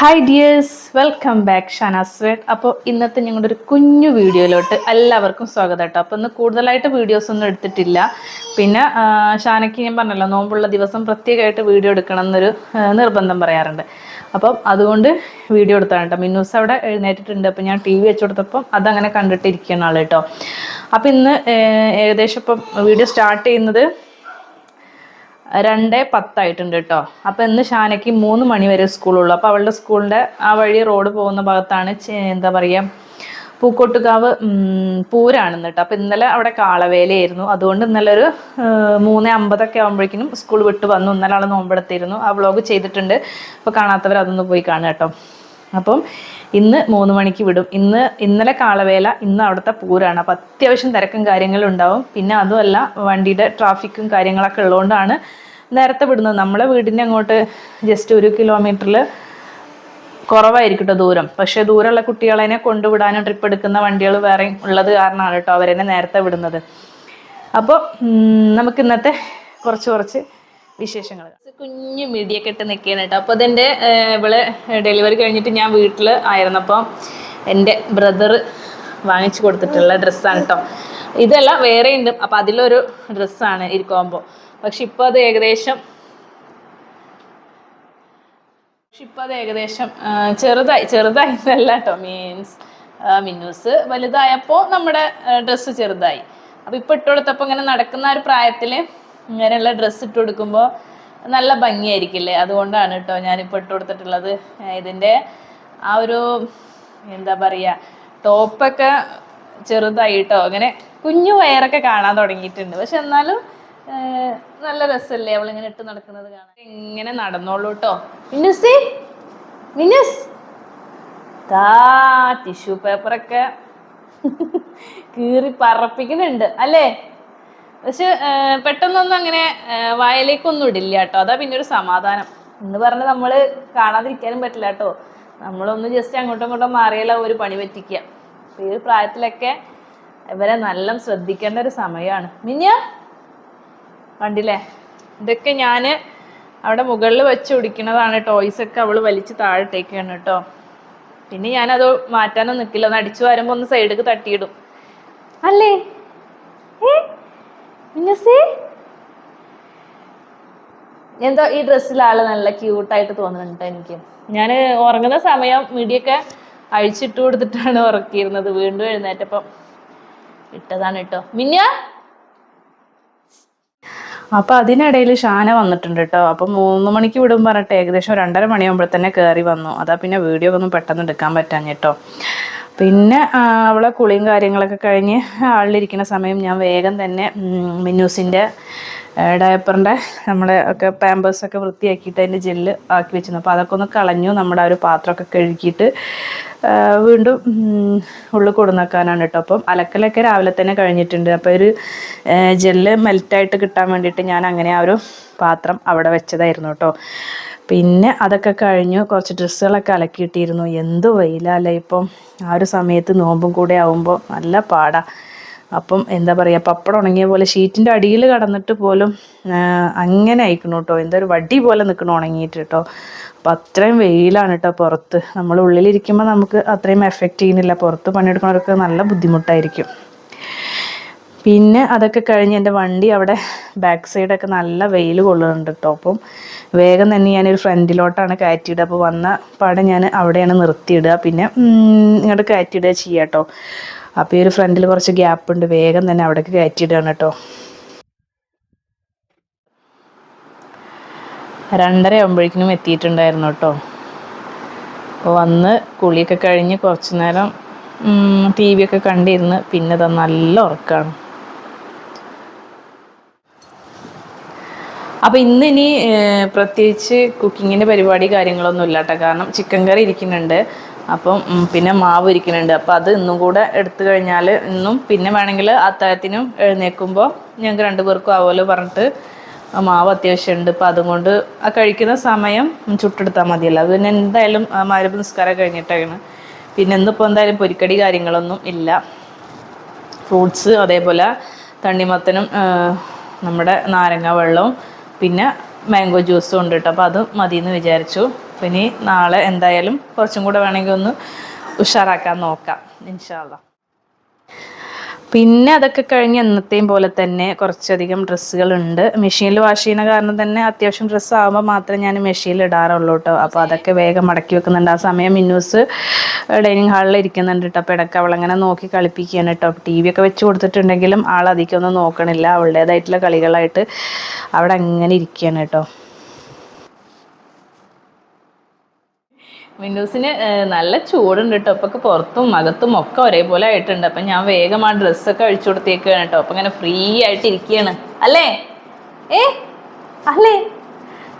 Hi dears welcome back Shanas world അപ്പോൾ ഇന്നത്തെ ഞങ്ങളുടെ ഒരു കുഞ്ഞു വീഡിയോയിലോട്ട് എല്ലാവർക്കും സ്വാഗതം കേട്ടോ. അപ്പോൾ ഇന്ന് കൂടുതലായിട്ട് വീഡിയോസ് ഒന്നും എടുത്തിട്ടില്ല. പിന്നെ ഷാനയ്ക്ക് ഞാൻ പറഞ്ഞല്ലോ നോമ്പുള്ള ദിവസം പ്രത്യേകമായിട്ട് വീഡിയോ എടുക്കണം എന്നൊരു നിർബന്ധം പറയാറുണ്ട്. അപ്പം അതുകൊണ്ട് വീഡിയോ എടുത്താണ് കേട്ടോ. മിന്നൂസ് അവിടെ എഴുന്നേറ്റിട്ടുണ്ട്. അപ്പോൾ ഞാൻ ടി വി വെച്ച് കൊടുത്തപ്പം അതങ്ങനെ കണ്ടിട്ടിരിക്കുന്ന ആൾ കേട്ടോ. അപ്പോൾ ഇന്ന് ഏകദേശം ഇപ്പം വീഡിയോ സ്റ്റാർട്ട് ചെയ്യുന്നത് രണ്ട് പത്തായിട്ടുണ്ട് കേട്ടോ. അപ്പം ഇന്ന് ഷാനയ്ക്ക് മൂന്ന് മണി വരെ സ്കൂളുള്ളൂ. അപ്പോൾ അവളുടെ സ്കൂളിന്റെ ആ വഴി റോഡ് പോകുന്ന ഭാഗത്താണ് എന്താ പറയുക പൂക്കോട്ടുകാവ് പൂരാണെന്ന് കേട്ടോ. അപ്പം ഇന്നലെ അവിടെ കാളവേലയായിരുന്നു. അതുകൊണ്ട് ഇന്നലെ ഒരു മൂന്ന് അമ്പതൊക്കെ ആകുമ്പോഴേക്കും സ്കൂൾ വിട്ട് വന്നു. ഇന്നലെ ആൾ നോമ്പെടുത്തിരുന്നു. ആ വ്ളോഗ് ചെയ്തിട്ടുണ്ട്. അപ്പോൾ കാണാത്തവർ അതൊന്ന് പോയി കാണുക കേട്ടോ. അപ്പം ഇന്ന് മൂന്ന് മണിക്ക് വിടും. ഇന്ന് ഇന്നലെ കാളവേല ഇന്ന് അവിടുത്തെ പൂരാണ്. അപ്പം അത്യാവശ്യം തിരക്കും കാര്യങ്ങളും ഉണ്ടാവും. പിന്നെ അതുമല്ല വണ്ടിയുടെ ട്രാഫിക്കും കാര്യങ്ങളൊക്കെ ഉള്ളതുകൊണ്ടാണ് നേരത്തെ വിടുന്നത്. നമ്മളെ വീടിന്റെ അങ്ങോട്ട് ജസ്റ്റ് ഒരു കിലോമീറ്ററിൽ കുറവായിരിക്കും കേട്ടോ ദൂരം. പക്ഷേ ദൂരമുള്ള കുട്ടികളെ കൊണ്ടുവിടാനും ട്രിപ്പ് എടുക്കുന്ന വണ്ടികൾ വേറെ ഉള്ളത് കാരണമാണ് കേട്ടോ അവരെന്നെ നേരത്തെ വിടുന്നത്. അപ്പോൾ നമുക്ക് ഇന്നത്തെ കുറച്ച് കുറച്ച് വിശേഷങ്ങൾ. കുഞ്ഞു മിടിയൊക്കെ ഇട്ട് നിൽക്കുകയാണ് കേട്ടോ അപ്പോൾ അതെന്റെ ഇവൾ ഡെലിവറി കഴിഞ്ഞിട്ട് ഞാൻ വീട്ടിൽ ആയിരുന്നപ്പോൾ എന്റെ ബ്രദർ വാങ്ങിച്ചു കൊടുത്തിട്ടുള്ള ഡ്രസ്സാണ് കേട്ടോ ഇതല്ല വേറെ ഉണ്ട് അപ്പം അതിലൊരു ഡ്രസ്സാണ് ഇരിക്കുമ്പോൾ പക്ഷെ ഇപ്പോൾ അത് ഏകദേശം പക്ഷെ ഇപ്പോൾ അത് ഏകദേശം ചെറുതായി ചെറുതായി എന്നല്ല കേട്ടോ മീൻസ് മിന്നൂസ് വലുതായപ്പോൾ നമ്മുടെ ഡ്രസ്സ് ചെറുതായി. അപ്പോൾ ഇപ്പോൾ ഇട്ടുകൊടുത്തപ്പോൾ ഇങ്ങനെ നടക്കുന്ന ഒരു പ്രായത്തിൽ ഇങ്ങനെയുള്ള ഡ്രസ്സ് ഇട്ട് കൊടുക്കുമ്പോൾ നല്ല ഭംഗിയായിരിക്കില്ലേ? അതുകൊണ്ടാണ് കേട്ടോ ഞാനിപ്പോൾ ഇട്ട് കൊടുത്തിട്ടുള്ളത്. ഇതിന്റെ ആ ഒരു എന്താ പറയുക ടോപ്പൊക്കെ ചെറുതായിട്ടോ അങ്ങനെ കുഞ്ഞു വയറൊക്കെ കാണാൻ തുടങ്ങിയിട്ടുണ്ട്. പക്ഷെ എന്നാലും നല്ല രസമല്ലേ ഇങ്ങനെ ഇട്ട് നടക്കുന്നത് കാണാൻ? ഇങ്ങനെ നടന്നോളൂ കേട്ടോ മിന്നുസി മിന്നുസ്. താ ടിഷ്യൂ പേപ്പറൊക്കെ കീറി പറപ്പിക്കുന്നുണ്ട്. അല്ലേ? പക്ഷെ പെട്ടെന്നൊന്നും അങ്ങനെ വായലേക്കൊന്നും ഇടില്ല കേട്ടോ. അതാ പിന്നെ ഒരു സമാധാനം. എന്ന് പറഞ്ഞ് നമ്മൾ കാണാതിരിക്കാനും പറ്റില്ല കേട്ടോ. നമ്മളൊന്ന് ജസ്റ്റ് അങ്ങോട്ടും ഇങ്ങോട്ടും മാറിയാലോ ഒരു പണി പറ്റിക്കുക ഈ ഒരു പ്രായത്തിലൊക്കെ ഇവരെ നല്ല ശ്രദ്ധിക്കേണ്ട ഒരു സമയമാണ് മിനിയ? കണ്ടില്ലേ? ഇതൊക്കെ ഞാൻ അവിടെ മുകളിൽ വെച്ച് കുടിക്കുന്നതാണ് ടോയ്സ് ഒക്കെ അവൾ വലിച്ച് താഴത്തേക്കാണ് കേട്ടോ. പിന്നെ ഞാനത് മാറ്റാനൊന്നും നിൽക്കില്ല ഒന്ന് അടിച്ചു വരുമ്പോൾ ഒന്ന് സൈഡിലേക്ക് തട്ടിയിടും. അല്ലേ? ഏ? എന്തോ ഈ ഡ്രസ്സിൽ ആൾ നല്ല ക്യൂട്ടായിട്ട് തോന്നുന്നുണ്ട് എനിക്ക്. ഞാൻ ഉറങ്ങുന്ന സമയം മിടിയൊക്കെ അഴിച്ചിട്ട് കൊടുത്തിട്ടാണ് ഉറക്കിയിരുന്നത്. വീണ്ടും എഴുന്നേറ്റപ്പം ഇട്ടതാണ് കേട്ടോ. മിന്ന! അപ്പൊ അതിനിടയിൽ ഷാന വന്നിട്ടുണ്ട് കേട്ടോ. അപ്പൊ മൂന്ന് മണിക്ക് വിടും പറഞ്ഞിട്ട് ഏകദേശം രണ്ടര മണിയാകുമ്പോൾ തന്നെ കയറി വന്നു. അതാ പിന്നെ വീഡിയോ ഒന്നും പെട്ടെന്ന് എടുക്കാൻ പറ്റാഞ്ഞ കേട്ടോ. പിന്നെ അവളെ കുളിയും കാര്യങ്ങളൊക്കെ കഴിഞ്ഞ് ആളിലിരിക്കുന്ന സമയം ഞാൻ വേഗം തന്നെ മിന്നൂസിന്റെ ഡയപ്പറിന്റെ നമ്മുടെ ഒക്കെ പാമ്പേഴ്സൊക്കെ വൃത്തിയാക്കിയിട്ട് അതിന്റെ ജെല്ല് ആക്കി വെച്ചിരുന്നു. അപ്പോൾ അതൊക്കെ ഒന്ന് കളഞ്ഞു നമ്മുടെ ആ ഒരു പാത്രമൊക്കെ കഴുകിയിട്ട് വീണ്ടും ഉള്ളിൽ കൊടുന്നേക്കാനാണ് കേട്ടോ. അപ്പം അലക്കലൊക്കെ രാവിലെ തന്നെ കഴിഞ്ഞിട്ടുണ്ട്. അപ്പോൾ ഒരു ജെല്ല് മെൽറ്റായിട്ട് കിട്ടാൻ വേണ്ടിയിട്ട് ഞാൻ അങ്ങനെ ആ ഒരു പാത്രം അവിടെ വെച്ചതായിരുന്നു കേട്ടോ. പിന്നെ അതൊക്കെ കഴിഞ്ഞു കുറച്ച് ഡ്രസ്സുകളൊക്കെ അലക്കിയിട്ടിരുന്നു. എന്ത് വെയിലല്ലേ ഇപ്പം. ആ ഒരു സമയത്ത് നോമ്പും കൂടെ ആവുമ്പോൾ നല്ല പാടാ. അപ്പം എന്താ പറയുക പപ്പടം ഉണങ്ങിയ പോലെ ഷീറ്റിന്റെ അടിയിൽ കടന്നിട്ട് പോലും അങ്ങനെ അയക്കണു കേട്ടോ എന്തൊരു വടി പോലെ നിൽക്കണം ഉണങ്ങിയിട്ട് കേട്ടോ അപ്പം അത്രയും വെയിലാണ് കേട്ടോ പുറത്ത്. നമ്മൾ ഉള്ളിലിരിക്കുമ്പോൾ നമുക്ക് അത്രയും എഫക്റ്റ് ചെയ്യുന്നില്ല. പുറത്ത് പണിയെടുക്കുന്നവർക്ക് നല്ല ബുദ്ധിമുട്ടായിരിക്കും. പിന്നെ അതൊക്കെ കഴിഞ്ഞ് എന്റെ വണ്ടി അവിടെ ബാക്ക് സൈഡൊക്കെ നല്ല വെയിൽ കൊള്ളുന്നുണ്ട് കേട്ടോ അപ്പം വേഗം തന്നെ ഞാനൊരു ഫ്രണ്ടിലോട്ടാണ് കയറ്റിയിടുക. അപ്പോൾ വന്ന പാടെ ഞാൻ അവിടെയാണ് നിർത്തിയിടുക. പിന്നെ ഇങ്ങോട്ട് കയറ്റിയിടുക ചെയ്യുക കേട്ടോ. അപ്പോൾ ഈ ഒരു ഫ്രണ്ടിൽ കുറച്ച് ഗ്യാപ്പ് ഉണ്ട്. വേഗം തന്നെ അവിടേക്ക് കയറ്റിയിടുകയാണ് കേട്ടോ. രണ്ടര ആകുമ്പോഴേക്കിനും എത്തിയിട്ടുണ്ടായിരുന്നു കേട്ടോ. അപ്പോൾ വന്ന് കുളിയൊക്കെ കഴിഞ്ഞ് കുറച്ച് നേരം ടി വി ഒക്കെ കണ്ടിരുന്ന് പിന്നെ നല്ല ഉറക്കമാണ് അപ്പോൾ ഇന്ന് ഇനി പ്രത്യേകിച്ച് കുക്കിങ്ങിന്റെ പരിപാടി കാര്യങ്ങളൊന്നും ഇല്ല കേട്ടോ കാരണം ചിക്കൻ കറി ഇരിക്കുന്നുണ്ട്. അപ്പം പിന്നെ മാവ് ഇരിക്കുന്നുണ്ട്. അപ്പോൾ അത് ഇന്നും കൂടെ എടുത്തു കഴിഞ്ഞാൽ ഇന്നും പിന്നെ വേണമെങ്കിൽ അത്താഴത്തിനും എഴുന്നേൽക്കുമ്പോൾ ഞങ്ങൾക്ക് രണ്ടു പേർക്കും ആവുമല്ലോ പറഞ്ഞിട്ട് മാവ് അത്യാവശ്യമുണ്ട് അപ്പോൾ അതുകൊണ്ട് ആ കഴിക്കുന്ന സമയം ചുട്ടെടുത്താൽ മതിയല്ലോ. അത് പിന്നെ എന്തായാലും മാരപ്പ് നിസ്കാരം കഴിഞ്ഞിട്ടാണ്. പിന്നെ ഇന്നിപ്പോൾ എന്തായാലും പൊരിക്കടി കാര്യങ്ങളൊന്നും ഇല്ല. ഫ്രൂട്ട്സ് അതേപോലെ തണ്ണിമത്തനും നമ്മുടെ നാരങ്ങ വെള്ളവും പിന്നെ മാംഗോ ജ്യൂസും ഉണ്ട് കേട്ടോ. അപ്പോൾ അത് മതി എന്ന് വിചാരിച്ചു ഇനി നാളെ എന്തായാലും കുറച്ചും കൂടെ വേണമെങ്കിൽ ഒന്ന് ഉഷാറാക്കാൻ നോക്കാം. ഇൻഷാല്ല പിന്നെ അതൊക്കെ കഴിഞ്ഞ് എന്നത്തെയും പോലെ തന്നെ കുറച്ചധികം ഡ്രസ്സുകളുണ്ട്. മെഷീനിൽ വാഷ് ചെയ്യുന്ന കാരണം തന്നെ അത്യാവശ്യം ഡ്രസ്സ് ആകുമ്പോൾ മാത്രമേ ഞാൻ മെഷീനിൽ ഇടാറുള്ളൂ കേട്ടോ അപ്പോൾ അതൊക്കെ വേഗം മടക്കി വെക്കുന്നുണ്ട്. ആ സമയം മിന്നൂസ് ഡൈനിങ് ഹാളിൽ ഇരിക്കുന്നുണ്ട് കേട്ടോ അപ്പോൾ ഇടയ്ക്ക് അവളങ്ങനെ നോക്കി കളിപ്പിക്കുകയാണ് കേട്ടോ ടി വി ഒക്കെ വെച്ച് കൊടുത്തിട്ടുണ്ടെങ്കിലും ആൾ അധികമൊന്നും നോക്കണില്ല. അവളുടേതായിട്ടുള്ള കളികളായിട്ട് അവിടെ അങ്ങനെ ഇരിക്കുകയാണ് കേട്ടോ വിൻഡോസിന് നല്ല ചൂടുണ്ട് കേട്ടോ അപ്പൊ പുറത്തും അകത്തും ഒക്കെ ഒരേപോലെ ആയിട്ടുണ്ട്. അപ്പം ഞാൻ വേഗം ആ ഡ്രസ്സൊക്കെ അഴിച്ചു കൊടുത്തേക്കാണ് കേട്ടോ അപ്പം ഇങ്ങനെ ഫ്രീ ആയിട്ട് ഇരിക്കുകയാണ് അല്ലേ? ഏ? അല്ലേ?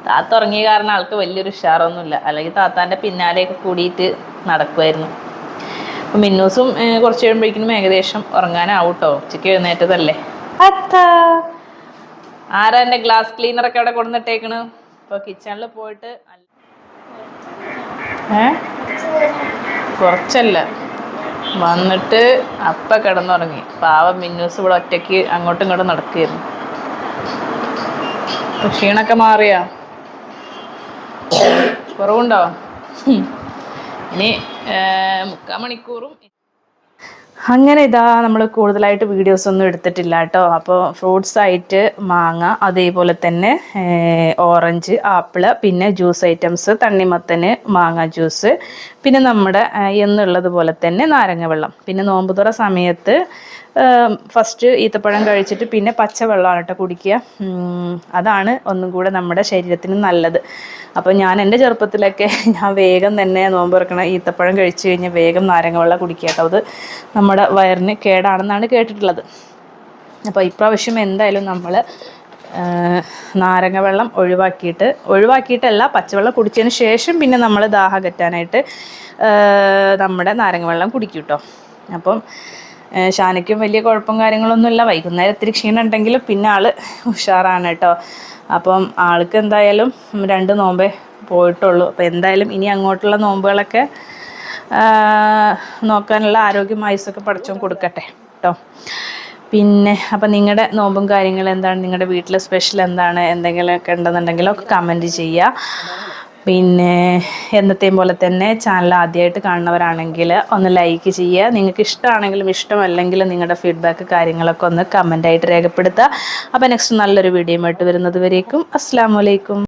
താത്ത ഉറങ്ങിയ കാരണം ആൾക്ക് വലിയൊരു ഉഷാറൊന്നുമില്ല. അല്ലെങ്കിൽ താത്താന്റെ പിന്നാലെയൊക്കെ കൂടിയിട്ട് നടക്കുമായിരുന്നു അപ്പം മിന്നൂസും കുറച്ച് കഴിയുമ്പോഴേക്കും ഏകദേശം ഉറങ്ങാനാവും കേട്ടോ ഉച്ചയ്ക്ക് എഴുന്നേറ്റതല്ലേ? അത്ത. ആരാ എന്റെ ഗ്ലാസ് ക്ലീനറൊക്കെ അവിടെ കൊണ്ടുവന്നിട്ടേക്കണ്? ഇപ്പോൾ കിച്ചണിൽ പോയിട്ട് ഏ? കുറച്ചല്ല. വന്നിട്ട് അപ്പ കിടന്നുറങ്ങി. പാവം മിന്നൂസ് ഇവിടെ ഒറ്റയ്ക്ക് അങ്ങോട്ടും ഇങ്ങോട്ടും നടക്കുകയായിരുന്നു. ക്ഷീണൊക്കെ മാറിയാ? കുറവുണ്ടോ? ഇനി മുക്കാൽ മണിക്കൂറും അങ്ങനെ ഇതാ നമ്മൾ കൂടുതലായിട്ട് വീഡിയോസ് ഒന്നും എടുത്തിട്ടില്ല കേട്ടോ. അപ്പോൾ ഫ്രൂട്ട്സ് ആയിട്ട് മാങ്ങ അതേപോലെ തന്നെ ഓറഞ്ച് ആപ്പിൾ പിന്നെ ജ്യൂസ് ഐറ്റംസ് തണ്ണിമത്തന് മാങ്ങ ജ്യൂസ് പിന്നെ നമ്മുടെ എന്നുള്ളത് പോലെ തന്നെ നാരങ്ങ വെള്ളം. പിന്നെ നോമ്പുതുറ സമയത്ത് ഫസ്റ്റ് ഈത്തപ്പഴം കഴിച്ചിട്ട് പിന്നെ പച്ചവെള്ളമാണ് കേട്ടോ കുടിക്കുക. അതാണ് ഒന്നും കൂടെ നമ്മുടെ ശരീരത്തിന് നല്ലത്. അപ്പോൾ ഞാൻ എന്റെ ചെറുപ്പത്തിലൊക്കെ ഞാൻ വേഗം തന്നെ നോമ്പ് ഈത്തപ്പഴം കഴിച്ചു കഴിഞ്ഞാൽ വേഗം നാരങ്ങ വെള്ളം കുടിക്കുക കേട്ടോ. അത് നമ്മുടെ വയറിന് കേടാണെന്നാണ് കേട്ടിട്ടുള്ളത്. അപ്പോൾ ഇപ്രാവശ്യം എന്തായാലും നമ്മൾ നാരങ്ങ വെള്ളം ഒഴിവാക്കിയിട്ട് ഒഴിവാക്കിയിട്ടല്ല പച്ചവെള്ളം കുടിച്ചതിന് ശേഷം പിന്നെ നമ്മൾ ദാഹം അകറ്റാനായിട്ട് നമ്മുടെ നാരങ്ങ വെള്ളം കുടിക്കും കേട്ടോ. അപ്പം ഷാനയ്ക്കും വലിയ കുഴപ്പം കാര്യങ്ങളൊന്നുമില്ല. വൈകുന്നേരം ഇത്തിരി ക്ഷീണം ഉണ്ടെങ്കിൽ പിന്നെ ആൾ ഉഷാറാണ് കേട്ടോ. അപ്പം ആൾക്ക് എന്തായാലും രണ്ട് നോമ്പേ പോയിട്ടുള്ളൂ. അപ്പോൾ എന്തായാലും ഇനി അങ്ങോട്ടുള്ള നോമ്പുകളൊക്കെ നോക്കാനുള്ള ആരോഗ്യം ആയുസൊക്കെ പഠിച്ചും കൊടുക്കട്ടെ കേട്ടോ. പിന്നെ അപ്പം നിങ്ങളുടെ നോമ്പും കാര്യങ്ങളും എന്താണ്? നിങ്ങളുടെ വീട്ടിലെ സ്പെഷ്യൽ എന്താണ്? എന്തെങ്കിലുമൊക്കെ ഉണ്ടെന്നുണ്ടെങ്കിലൊക്കെ കമന്റ് ചെയ്യുക. പിന്നെ എന്നത്തെയും പോലെ തന്നെ ചാനൽ ആദ്യമായിട്ട് കാണുന്നവരാണെങ്കിൽ ഒന്ന് ലൈക്ക് ചെയ്യുക. നിങ്ങൾക്ക് ഇഷ്ടമാണെങ്കിലും ഇഷ്ടമല്ലെങ്കിലും നിങ്ങളുടെ ഫീഡ്ബാക്ക് കാര്യങ്ങളൊക്കെ ഒന്ന് കമന്റായിട്ട് രേഖപ്പെടുത്തുക. അപ്പോൾ നെക്സ്റ്റ് നല്ലൊരു വീഡിയോ ആയിട്ട് വരുന്നത് വരേക്കും. അസ്സാം വലൈക്കും